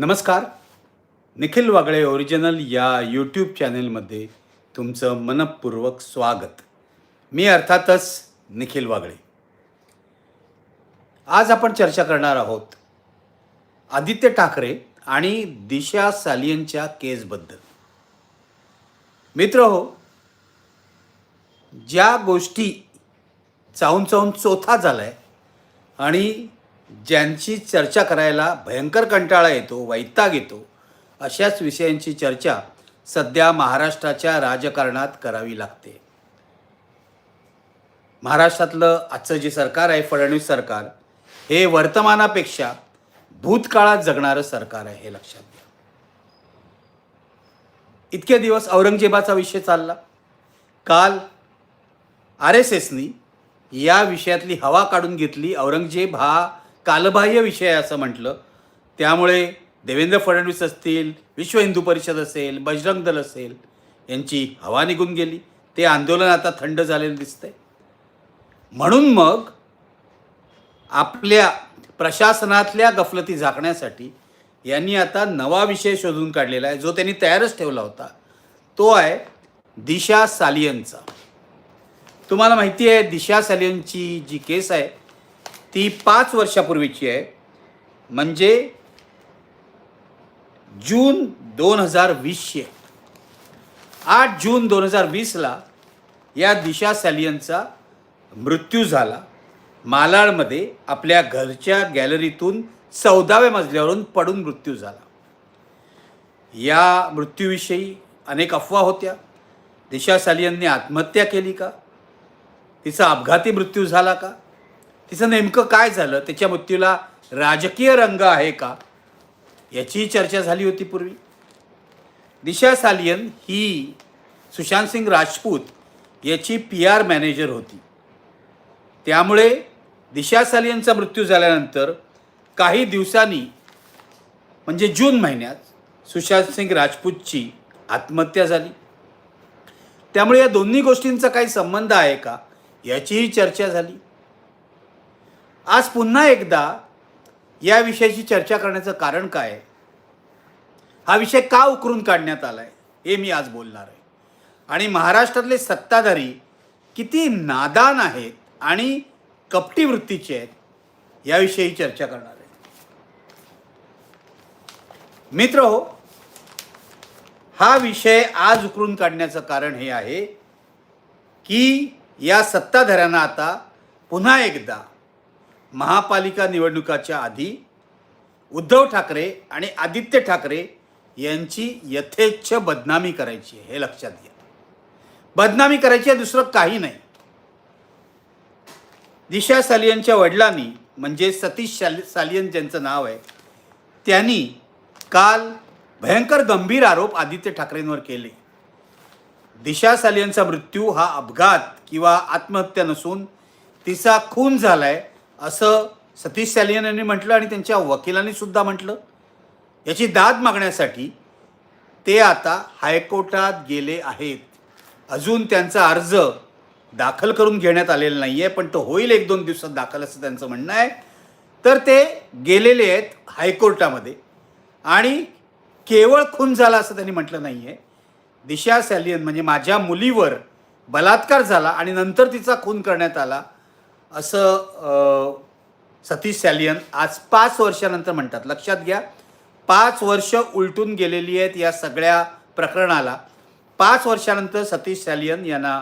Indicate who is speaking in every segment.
Speaker 1: नमस्कार. निखिल वागळे ओरिजिनल या यूट्यूब चॅनेलमध्ये तुमचं मनपूर्वक स्वागत. मी अर्थातच निखिल वागळे. आज आपण चर्चा करणार आहोत आदित्य ठाकरे आणि दिशा सालियनच्या केसबद्दल. मित्र हो ज्या गोष्टी चाहून चाहून चोथा आहे आणि ज्यांची चर्चा करायला भयंकर कंटाळा येतो वैताग येतो अशाच विषयांची चर्चा सध्या महाराष्ट्राच्या राजकारणात करावी लागते. महाराष्ट्रातलं आजचं जे सरकार आहे फडणवीस सरकार हे वर्तमानापेक्षा भूतकाळात जगणारं सरकार आहे हे लक्षात घ्या. इतके दिवस औरंगजेबाचा विषय चालला. काल आर एस एसनी या विषयातली हवा काढून घेतली औरंगजेब हा कालबाह्य विषय आहे असं म्हटलं. त्यामुळे देवेंद्र फडणवीस असतील विश्व हिंदू परिषद असेल बजरंग दल असेल यांची हवा निघून गेली. ते आंदोलन आता थंड झालेलं दिसतंय. म्हणून मग आपल्या प्रशासनातल्या गफलती झाकण्यासाठी यांनी आता नवा विषय शोधून काढलेला आहे जो त्यांनी तयारच ठेवला होता. तो आहे दिशा सालियनचा तुम्हाला माहिती आहे दिशा सालियनची जी केस आहे ती पाच वर्षापूर्वीची आहे. म्हणजे जून दोन हजार वीसशे आठ जून दोन हजार वीसला या दिशा सॅलियनचा मृत्यू झाला. मालाडमध्ये आपल्या घरच्या गॅलरीतून चौदाव्या मजल्यावरून पडून मृत्यू झाला. या मृत्यूविषयी अनेक अफवा होत्या. दिशा सालियनने आत्महत्या केली का? तिचा अपघाती मृत्यू झाला का? तिचं नेमकं काय झालं? त्याच्या मृत्यूला राजकीय रंग आहे का? याचीही चर्चा झाली होती पूर्वी. दिशा सालियन ही सुशांत सिंग राजपूत याची पी आर मॅनेजर होती. त्यामुळे दिशा सालियनचा मृत्यू झाल्यानंतर काही दिवसांनी म्हणजे जून महिन्यात सुशांत सिंग राजपूतची आत्महत्या झाली. त्यामुळे या दोन्ही गोष्टींचा काही संबंध आहे का? याचीही चर्चा झाली. आज पुन्हा एकदा या विषयाची चर्चा करण्याचं कारण काय? आहे हा विषय का उकरून काढण्यात आला आहे हे मी आज बोलणार आहे. आणि महाराष्ट्रातले सत्ताधारी किती नादान आहेत आणि कपटी वृत्तीचे आहेत याविषयी चर्चा करणार आहे. मित्र हो हा विषय आज उकरून काढण्याचं कारण हे आहे की या सत्ताधाऱ्यांना आता पुन्हा एकदा महापालिका निवडणुकाच्या आधी उद्धव ठाकरे आणि आदित्य ठाकरे यांची यथेच्छ बदनामी करायची आहे हे लक्षात घ्या. बदनामी करायची आहे दुसरं काही नाही. दिशा सालियनच्या वडिलांनी म्हणजे सतीश शाल सालियन ज्यांचं नाव आहे त्यांनी काल भयंकर गंभीर आरोप आदित्य ठाकरेंवर केले. दिशा सालियनचा मृत्यू हा अपघात किंवा आत्महत्या नसून तिचा खून झालाय असं सतीश सॅलियन यांनी म्हटलं आणि त्यांच्या वकिलांनी सुद्धा म्हटलं. याची दाद मागण्यासाठी ते आता हायकोर्टात गेले आहेत. अजून त्यांचा अर्ज दाखल करून घेण्यात आलेला नाही आहे पण तो होईल एक दोन दिवसात दाखल असं त्यांचं म्हणणं आहे. तर ते गेलेले आहेत हायकोर्टामध्ये. आणि केवळ खून झाला असं त्यांनी म्हटलं नाही आहे दिशा सॅलियन म्हणजे माझ्या मुलीवर बलात्कार झाला आणि नंतर तिचा खून करण्यात आला असं सतीश सॅलियन आज पाच वर्षानंतर म्हणतात. लक्षात घ्या पाच वर्ष उलटून गेलेली आहेत या सगळ्या प्रकरणाला. पाच वर्षानंतर सतीश सॅलियन यांना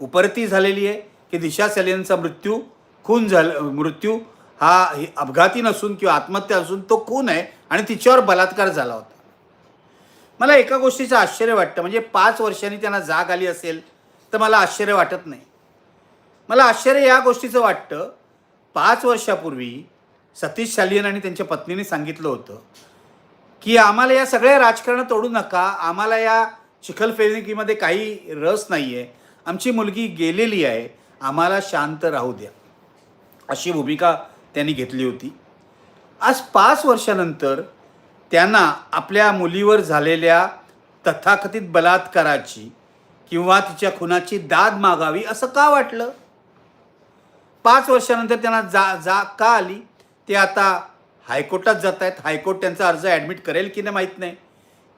Speaker 1: उपरती झालेली आहे की दिशा सॅलियनचा मृत्यू खून झाला मृत्यू हा अपघाती नसून किंवा आत्महत्या असून तो खून आहे आणि तिच्यावर बलात्कार झाला होता. मला एका गोष्टीचं आश्चर्य वाटतं म्हणजे पाच वर्षांनी त्यांना जाग आली असेल तर मला आश्चर्य वाटत नाही. मला आश्चर्य या गोष्टीचं वाटतं. पाच वर्षापूर्वी सतीश शालियन आणि त्यांच्या पत्नीने सांगितलं होतं की आम्हाला या सगळ्या राजकारण तोडू नका. आम्हाला या चिखलफेकीमध्ये काही रस नाही आहे आमची मुलगी गेलेली आहे. आम्हाला शांत राहू द्या. अशी भूमिका त्यांनी घेतली होती. आज पाच वर्षानंतर त्यांना आपल्या मुलीवर झालेल्या तथाकथित बलात्काराची किंवा तिच्या खुनाची दाद मागावी असं का वाटलं? पाच वर्षानंतर त्यांना जा जा का आली? ते आता हायकोर्टात जात आहेत हायकोर्ट त्यांचा अर्ज ॲडमिट करेल की नाही माहीत नाही.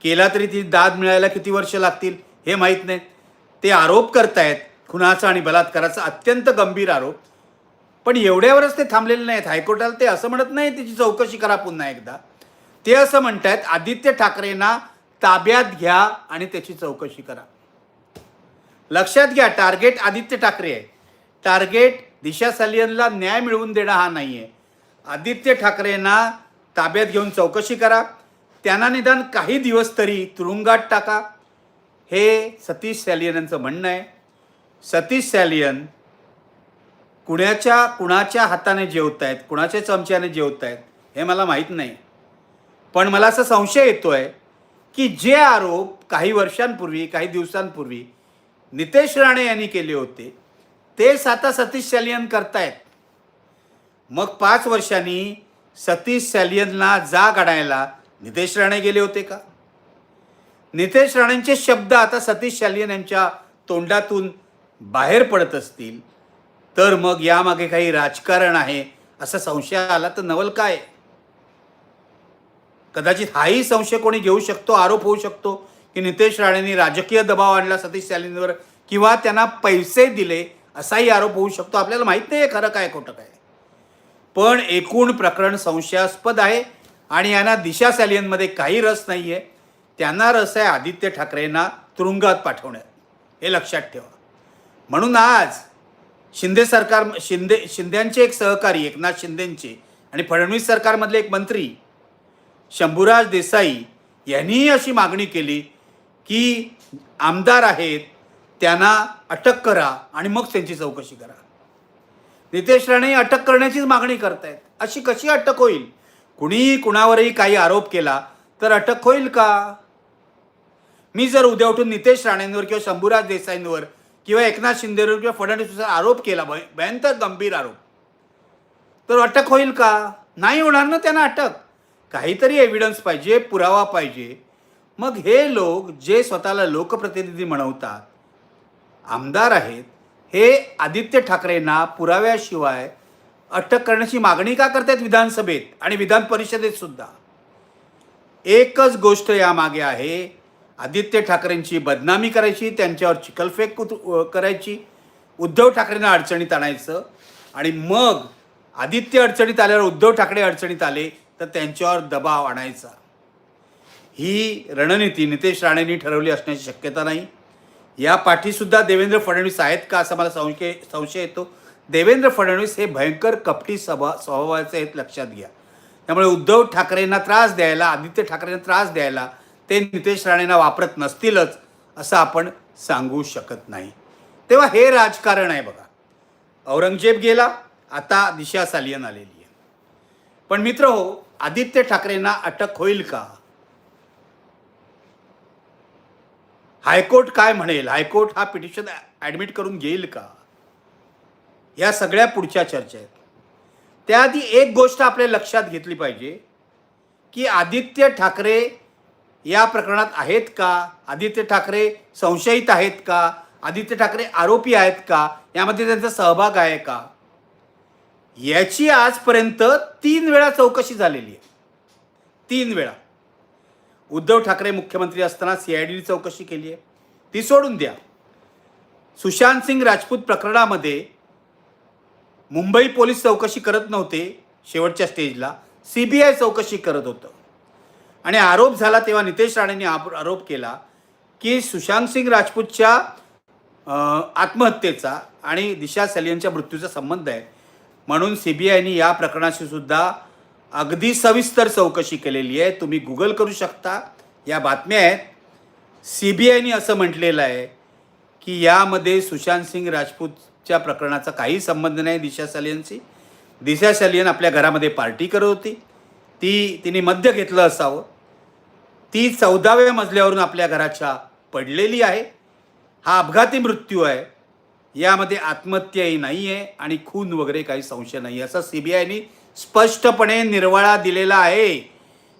Speaker 1: केला तरी ती दाद मिळायला किती वर्ष लागतील हे माहीत नाही. ते आरोप करतायत खुनाचा आणि बलात्काराचा अत्यंत गंभीर आरोप. पण एवढ्यावरच ते थांबलेले नाहीत. हायकोर्टाला ते असं म्हणत नाही त्याची चौकशी करा पुन्हा एकदा. ते असं म्हणत आहेत आदित्य ठाकरेंना ताब्यात घ्या आणि त्याची चौकशी करा. लक्षात घ्या टार्गेट आदित्य ठाकरे आहे. टार्गेट दिशा सालियनला न्याय मिळवून देणं हा नाही आहे आदित्य ठाकरेंना ताब्यात घेऊन चौकशी करा. त्यांना निदान काही दिवस तरी तुरुंगात टाका. हे सतीश सॅलियन यांचं म्हणणं आहे. सतीश सॅलियन कुणाच्या कुणाच्या हाताने जेवत आहेत कुणाच्या चमच्याने जेवत आहेत हे मला माहीत नाही. पण मला असा संशय येतो आहे की जे आरोप काही वर्षांपूर्वी काही दिवसांपूर्वी नितेश राणे यांनी केले होते तेच आता सतीश सॅलियन करतायत. मग पाच वर्षांनी सतीश सॅलियनला जाग आणायला नितेश राणे गेले होते का? नितेश राणेंचे शब्द आता सतीश सॅलियन यांच्या तोंडातून बाहेर पडत असतील. तर मग यामागे काही राजकारण आहे असा संशय आला तर नवल काय? कदाचित हाही संशय कोणी घेऊ शकतो आरोप होऊ शकतो की नितेश राणेंनी राजकीय दबाव आणला सतीश सॅलिनवर किंवा त्यांना पैसे दिले असाही आरोप होऊ शकतो. आपल्याला माहीत नाही आहे खरं काय खोटं काय. पण एकूण प्रकरण संशयास्पद आहे आणि यांना दिशा सॅलियनमध्ये काही रस नाही आहे त्यांना रस आहे आदित्य ठाकरेंना तुरुंगात पाठवण्यात. हे लक्षात ठेवा. म्हणून आज शिंदे सरकार शिंदे शिंद्यांचे एक सहकारी एकनाथ शिंदेंचे आणि फडणवीस सरकारमधले एक मंत्री शंभूराज देसाई यांनीही अशी मागणी केली की आमदार आहेत त्यांना अटक करा आणि मग त्यांची चौकशी करा. नितेश राणे अटक करण्याचीच मागणी करतायत. अशी कशी अटक होईल? कुणीही कुणावरही काही आरोप केला तर अटक होईल का? मी जर उद्या उठून नितेश राणेंवर किंवा शंभूराज देसाईंवर किंवा एकनाथ शिंदेवर किंवा फडणवीसवर आरोप केला भय भयंकर गंभीर आरोप तर अटक होईल का? नाही होणार ना त्यांना अटक. काहीतरी एव्हिडन्स पाहिजे पुरावा पाहिजे. मग हे लोक जे स्वतःला लोकप्रतिनिधी म्हणवतात आमदार आहेत हे आदित्य ठाकरेंना पुराव्याशिवाय अटक करण्याची मागणी का करतायत विधानसभेत आणि विधान परिषदेत सुद्धा? एकच गोष्ट यामागे आहे आदित्य ठाकरेंची बदनामी करायची त्यांच्यावर चिखलफेक करायची उद्धव ठाकरेंना अडचणीत आणायचं आणि मग आदित्य अडचणीत आल्यावर उद्धव ठाकरे अडचणीत आले तर त्यांच्यावर दबाव आणायचा. ही रणनीती नितेश राणेंनी ठरवली असण्याची शक्यता नाही. या पाठीसुद्धा देवेंद्र फडणवीस आहेत का असा मला संशय संशय येतो. देवेंद्र फडणवीस हे भयंकर कपटी सभा स्वभावाचे आहेत लक्षात घ्या. त्यामुळे उद्धव ठाकरेंना त्रास द्यायला आदित्य ठाकरेंना त्रास द्यायला ते नितेश राणेंना वापरत नसतीलच असं आपण सांगू शकत नाही. तेव्हा हे राजकारण आहे बघा. औरंगजेब गेला आता दिशा सालियन आलेली आहे. पण मित्र हो आदित्य ठाकरेंना अटक होईल का? हायकोर्ट काय म्हणेल? हायकोर्ट हा पिटिशन ॲडमिट करून घेईल का? या सगळ्या पुढच्या चर्चा आहेत. त्याआधी एक गोष्ट आपल्या लक्षात घेतली पाहिजे की आदित्य ठाकरे या प्रकरणात आहेत का? आदित्य ठाकरे संशयित आहेत का? आदित्य ठाकरे आरोपी आहेत का? यामध्ये त्यांचा सहभाग आहे का? याची आजपर्यंत तीन वेळा चौकशी झालेली आहे. तीन वेळा. उद्धव ठाकरे मुख्यमंत्री असताना सी आय डीने चौकशी केली आहे. ती सोडून द्या. सुशांत सिंग राजपूत प्रकरणामध्ये मुंबई पोलीस चौकशी करत नव्हते शेवटच्या स्टेजला. सी बी आय चौकशी करत होतं. आणि आरोप झाला तेव्हा नितेश राणेंनी आरोप केला की सुशांत सिंग राजपूतच्या आत्महत्येचा आणि दिशा सलियनच्या मृत्यूचा संबंध आहे. म्हणून सी बी आयने या प्रकरणाशी सुद्धा अगदी सविस्तर चौकशी केलेली आहे. तुम्ही गुगल करू शकता. या बातम्या आहेत. सी बी आयने असं म्हटलेलं आहे की यामध्ये सुशांत सिंग राजपूतच्या प्रकरणाचा काही संबंध नाही दिशा सालियनशी. दिशा सालियन आपल्या घरामध्ये पार्टी करत होती. ती तिने मद्य घेतलं असावं. ती चौदाव्या मजल्यावरून आपल्या घराच्या पडलेली आहे. हा अपघाती मृत्यू आहे. यामध्ये आत्महत्याही नाही आहे आणि खून वगैरे काही संशय नाही असं सी बी आयने स्पष्टपणे निर्वाळा दिलेला आहे.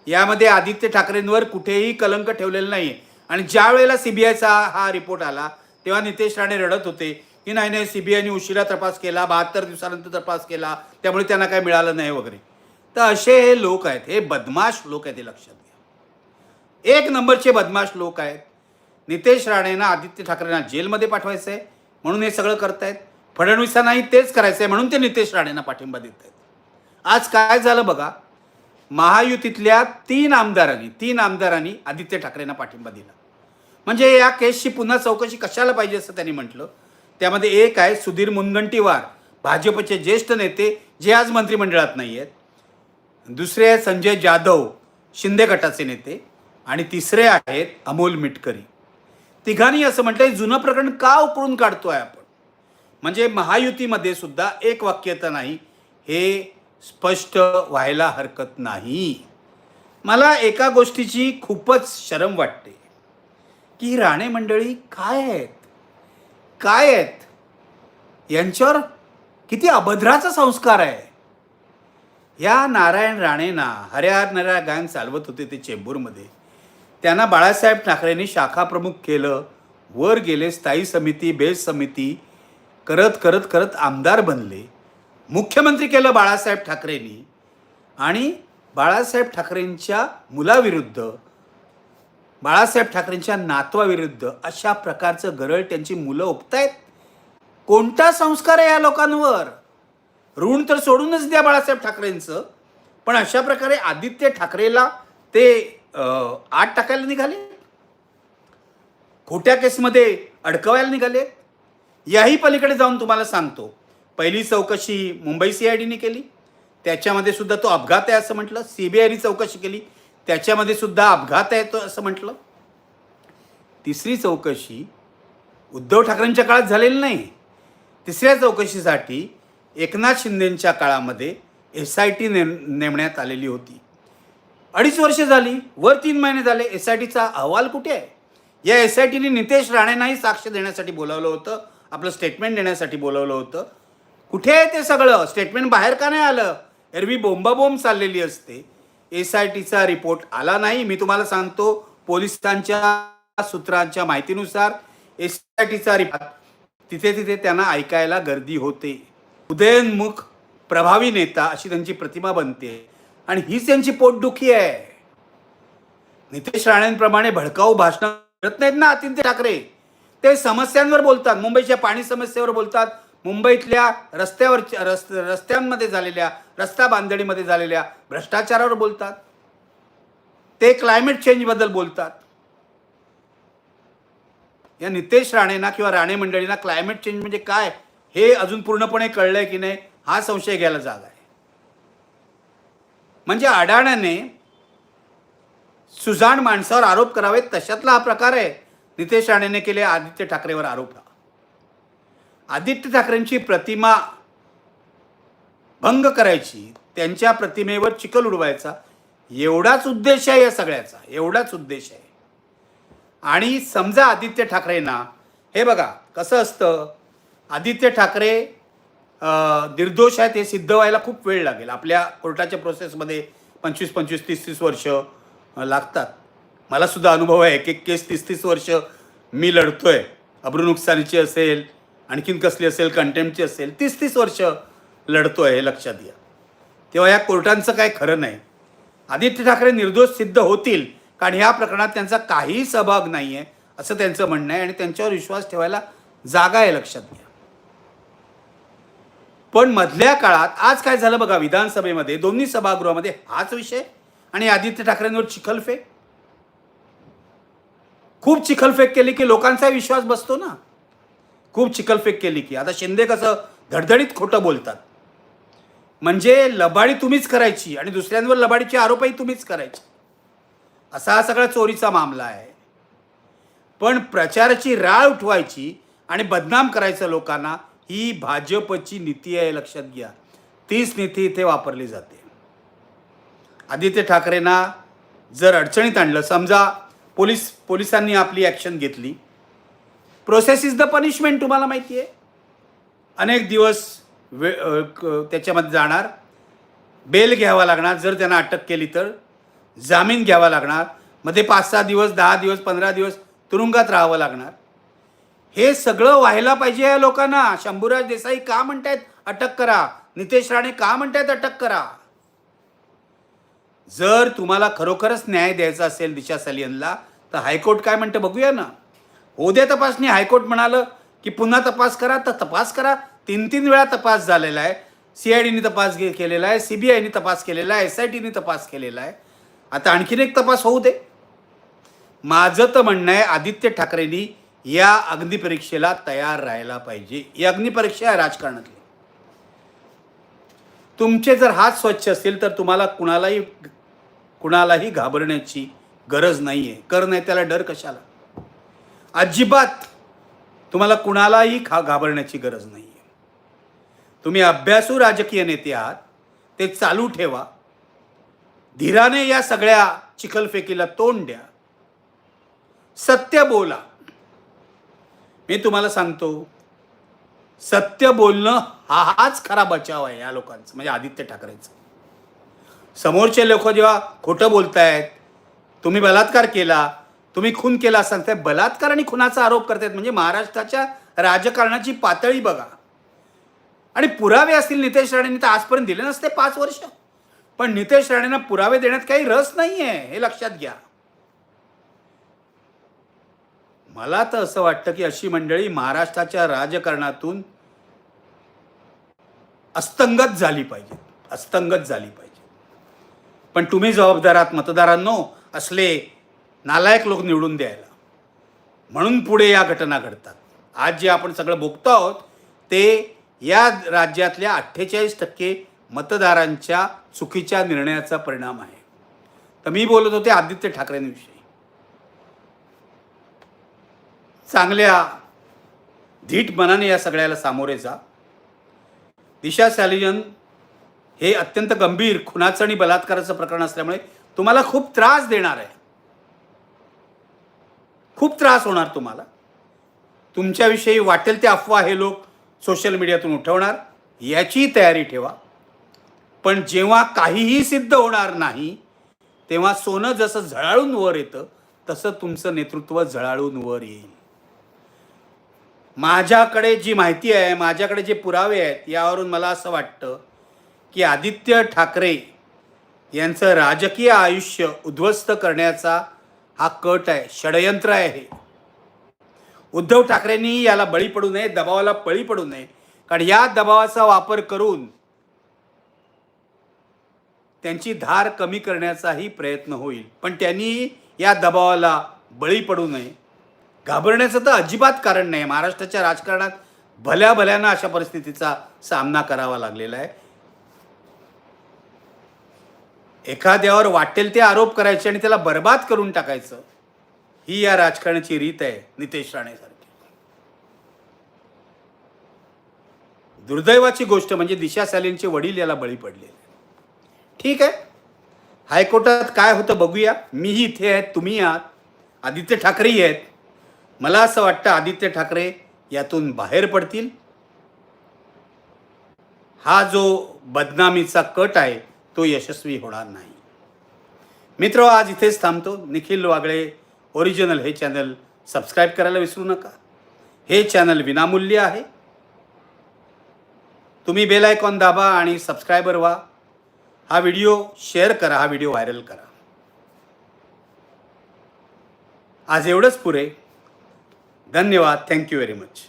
Speaker 1: यामध्ये आदित्य ठाकरेंवर कुठेही कलंक ठेवलेलं नाही आहे आणि ज्या वेळेला सी बी आयचा हा रिपोर्ट आला तेव्हा नितेश राणे रडत होते की नाही नाही सी बी आयने उशिरा तपास केला बहात्तर दिवसानंतर तपास केला त्यामुळे त्यांना काय मिळालं नाही वगैरे. तर असे हे लोक आहेत हे बदमाश लोक आहेत हे लक्षात घ्या. एक नंबरचे बदमाश लोक आहेत. नितेश राणेंना आदित्य ठाकरेंना जेलमध्ये पाठवायचं आहे म्हणून हे सगळं करतायत. फडणवीसांनाही तेच करायचं आहे म्हणून ते नितेश राणेंना पाठिंबा देत आहेत आज काय झालं बघा? महायुतीतल्या तीन आमदारांनी तीन आमदारांनी आदित्य ठाकरेंना पाठिंबा दिला. म्हणजे या केसची पुन्हा चौकशी कशाला पाहिजे असं त्यांनी म्हटलं? त्यामध्ये एक आहे सुधीर मुनगंटीवार भाजपचे ज्येष्ठ नेते जे आज मंत्रिमंडळात नाही आहेत. दुसरे आहेत संजय जाधव शिंदे गटाचे नेते. आणि तिसरे आहेत अमोल मिटकरी. तिघांनी असं म्हटलं जुनं प्रकरण का उकळून आहे आपण? म्हणजे महायुतीमध्ये सुद्धा एक वाक्यता नाही. हे स्पष्ट व्हायला हरकत नाही. मला एका गोष्टीची खूपच शरम वाटते. की राणे मंडळी काय आहेत? काय आहेत? यांच्यावर किती अभद्राचा संस्कार आहे? या नारायण राणेंना हऱ्या नऱ्या गँग चालवत होते ते चेंबूरमध्ये. त्यांना बाळासाहेब ठाकरेंनी शाखा प्रमुख केलं. वर गेले स्थायी समिती बेस समिती करत करत करत आमदार बनले. मुख्यमंत्री केलं बाळासाहेब ठाकरेंनी आणि बाळासाहेब ठाकरेंच्या मुलाविरुद्ध बाळासाहेब ठाकरेंच्या नातवाविरुद्ध अशा प्रकारचं गरळ त्यांची मुलं उपतायत कोणता संस्कार आहे या लोकांवर? ऋण तर सोडूनच द्या बाळासाहेब ठाकरेंचं. पण अशा प्रकारे आदित्य ठाकरेला ते आत टाकायला निघाले. खोट्या केसमध्ये अडकवायला निघाले. याही पलीकडे जाऊन तुम्हाला सांगतो. पहिली चौकशी मुंबई सी आय डीने केली. त्याच्यामध्ये सुद्धा तो अपघात आहे असं म्हटलं. सी बी आयने चौकशी केली. त्याच्यामध्ये सुद्धा अपघात आहे तो असं म्हटलं. तिसरी चौकशी उद्धव ठाकरेंच्या काळात झालेली नाही. तिसऱ्या चौकशीसाठी एकनाथ शिंदेंच्या काळामध्ये एस आय टी नेम नेमण्यात आलेली होती. अडीच वर्षे झाली. वर तीन महिने झाले. एस आय टीचा अहवाल कुठे आहे? या एस आय टीने नितेश राणेंनाही साक्ष देण्यासाठी बोलावलं होतं. आपलं स्टेटमेंट देण्यासाठी बोलावलं होतं. कुठे आहे ते सगळं? स्टेटमेंट बाहेर का नाही आलं? एरवी बोंबाबोंब चाललेली असते. एस आय टीचा रिपोर्ट आला नाही. मी तुम्हाला सांगतो पोलिसांच्या सूत्रांच्या माहितीनुसार एस आय टीचा रिपोर्ट तिथे तिथे त्यांना ऐकायला गर्दी होते. उदयनमुख प्रभावी नेता अशी त्यांची प्रतिमा बनते. आणि हीच त्यांची पोटदुखी आहे. नितेश राणेंप्रमाणे भडकाऊ भाषण करत नाहीत ना आदित्य ठाकरे? ते समस्यांवर बोलतात. मुंबईच्या पाणी समस्येवर बोलतात. मुंबईतल्या रस्त्यावर रस्त रस्त्यांमध्ये झालेल्या रस्ता बांधणीमध्ये झालेल्या भ्रष्टाचारावर बोलतात. ते क्लायमेट चेंजबद्दल बोलतात. या नितेश राणेंना किंवा राणे मंडळींना क्लायमेट चेंज म्हणजे काय हे अजून पूर्णपणे कळलंय की नाही हा संशय घ्यायला जागा आहे. म्हणजे अडाण्याने सुजाण माणसावर आरोप करावेत तशातला हा प्रकार आहे. नितेश राणेने केले आदित्य ठाकरेवर आरोप. हा आदित्य ठाकरेंची प्रतिमा भंग करायची त्यांच्या प्रतिमेवर चिखल उडवायचा एवढाच उद्देश आहे या सगळ्याचा एवढाच उद्देश आहे. आणि समजा आदित्य ठाकरेंना हे बघा कसं असतं आदित्य ठाकरे निर्दोष आहेत हे सिद्ध व्हायला खूप वेळ लागेल. आपल्या कोर्टाच्या प्रोसेसमध्ये पंचवीस पंचवीस तीस तीस वर्ष लागतात. मलासुद्धा अनुभव आहे एक एक केस तीस तीस वर्ष मी लढतोय. अब्रू नुकसानीची असेल आणखीन कसली असेल कंटेम्पची असेल तीस तीस वर्ष लढतोय हे लक्षात घ्या. तेव्हा या कोर्टांचं काय खरं नाही. आदित्य ठाकरे निर्दोष सिद्ध होतील कारण ह्या प्रकरणात त्यांचा काहीही सहभाग नाही आहे असं त्यांचं म्हणणं आहे आणि त्यांच्यावर विश्वास ठेवायला जागा आहे लक्षात घ्या. पण मधल्या काळात आज काय झालं बघा विधानसभेमध्ये दोन्ही सभागृहामध्ये हाच विषय आणि आदित्य ठाकरेंवर चिखलफेक. खूप चिखलफेक केली की लोकांचा विश्वास बसतो ना. खूप चिखलफेक केली की. आता शिंदे कसं धडधडीत खोटं बोलतात. म्हणजे लबाडी तुम्हीच करायची आणि दुसऱ्यांवर लबाडीचे आरोपही तुम्हीच करायचे. असा हा सगळा चोरीचा मामला आहे. पण प्रचाराची राळ उठवायची आणि बदनाम करायचं लोकांना ही भाजपची नीती आहे लक्षात घ्या. तीच नीती इथे वापरली जाते. आदित्य ठाकरेंना जर अडचणीत आणलं समजा पोलीस पोलिसांनी आपली ॲक्शन घेतली. प्रोसेस इज द पनिशमेंट तुम्हाला माहिती आहे. अनेक दिवस वे त्याच्यामध्ये जाणार. बेल घ्यावा लागणार जर त्यांना अटक केली तर. जामीन घ्यावा लागणार. मध्ये पाच सहा दिवस दहा दिवस पंधरा दिवस तुरुंगात राहावं लागणार. हे सगळं व्हायला पाहिजे या लोकांना. शंभूराज देसाई का म्हणतायत अटक करा? नितेश राणे का म्हणतायत अटक करा? जर तुम्हाला खरोखरच न्याय द्यायचा असेल दिशा सलियनला तर हायकोर्ट काय म्हणतं बघूया ना. उद्या तपासणी हायकोर्ट म्हणालं की पुन्हा तपास करा तर तपास करा. तीन तीन वेळा तपास झालेला आहे. सी आय डीने तपास केलेला आहे सी बी आयने तपास केलेला आहे एस आय टीने तपास केलेला आहे. आता आणखीन एक तपास होऊ दे. माझं तर म्हणणं आहे आदित्य ठाकरेंनी या अग्निपरीक्षेला तयार राहायला पाहिजे. ही अग्निपरीक्षा आहे राजकारणातली. तुमचे जर हात स्वच्छ असतील तर तुम्हाला कुणालाही कुणालाही घाबरण्याची गरज नाही आहे कर नाही त्याला डर कशाला? अजिबात तुम्हाला कुणालाही खा घाबरण्याची गरज नाही आहे तुम्ही अभ्यासू राजकीय नेते आहात ते चालू ठेवा. धीराने या सगळ्या चिखलफेकीला तोंड द्या. सत्य बोला. मी तुम्हाला सांगतो सत्य बोलणं हा हाच खरा बचाव आहे या लोकांचा म्हणजे आदित्य ठाकरेंचा. समोरचे लोक जेव्हा खोटं बोलतायत तुम्ही बलात्कार केला तुम्ही खून केला सांगताय बलात्कार आणि खुनाचा आरोप करतायत म्हणजे महाराष्ट्राच्या राजकारणाची पातळी बघा. आणि पुरावे असतील नितेश राणेंनी तर आजपर्यंत दिले नसते पाच वर्ष. पण नितेश राणेंना पुरावे देण्यात काही रस नाही आहे हे लक्षात घ्या. मला तर असं वाटतं की अशी मंडळी महाराष्ट्राच्या राजकारणातून अस्तंगत झाली पाहिजे. अस्तंगत झाली पाहिजे. पण तुम्ही जबाबदारात मतदारांनो असले नालायक लोक निवडून द्यायला. म्हणून पुढे या घटना घडतात. आज जे आपण सगळं भोगतो आहोत ते या राज्यातल्या अठ्ठेचाळीस टक्के मतदारांच्या चुकीच्या निर्णयाचा परिणाम आहे. तर मी बोलत होते आदित्य ठाकरेंविषयी. चांगल्या धीट मनाने या सगळ्याला सामोरे जा. दिशा सॅलिजन हे अत्यंत गंभीर खुनाचं आणि बलात्काराचं प्रकरण असल्यामुळे तुम्हाला खूप त्रास देणार आहे. खूप त्रास होणार तुम्हाला. तुमच्याविषयी वाटेल ते अफवा हे लोक सोशल मीडियातून उठवणार. याची तयारी ठेवा. पण जेव्हा काहीही सिद्ध होणार नाही तेव्हा सोनं जसं झळाळून वर येतं तसं तुमचं नेतृत्व झळाळून वर येईल. माझ्याकडे जी माहिती आहे माझ्याकडे जे पुरावे आहेत यावरून मला असं वाटतं की आदित्य ठाकरे यांचं राजकीय आयुष्य उद्ध्वस्त करण्याचा हा कट आहे षडयंत्र आहे हे. उद्धव ठाकरेंनी याला बळी पडू नये दबावाला बळी पडू नये. कारण या दबावाचा वापर करून त्यांची धार कमी करण्याचाही प्रयत्न होईल. पण त्यांनी या दबावाला बळी पडू नये. घाबरण्याचं तर अजिबात कारण नाही. महाराष्ट्राच्या राजकारणात भल्या भल्यानं अशा परिस्थितीचा सामना करावा लागलेला आहे. एखाद्यावर वाटेल ते आरोप करायचे आणि त्याला बर्बाद करून टाकायचं ही या राजकारणाची रीत आहे नितेश राणेसारखी दुर्दैवाची गोष्ट म्हणजे दिशा सॅलेनचे वडील याला बळी पडले ठीक आहे? हायकोर्टात काय होतं बघूया. मीही इथे आहेत तुम्ही आहात आदित्य ठाकरेही आहेत. मला असं वाटतं आदित्य ठाकरे यातून बाहेर पडतील. हा जो बदनामीचा कट आहे तो यशस्वी होणार नाही. मित्र आज इथेच थांबतो. निखिल वागळे ओरिजिनल हे चॅनल सबस्क्राईब करायला विसरू नका. हे चॅनल विनामूल्य आहे. तुम्ही बेल आयकॉन दाबा आणि सबस्क्रायबर व्हा. हा व्हिडिओ शेअर करा हा व्हिडिओ व्हायरल करा. आज एवढंच पुरे धन्यवाद. Thank you very much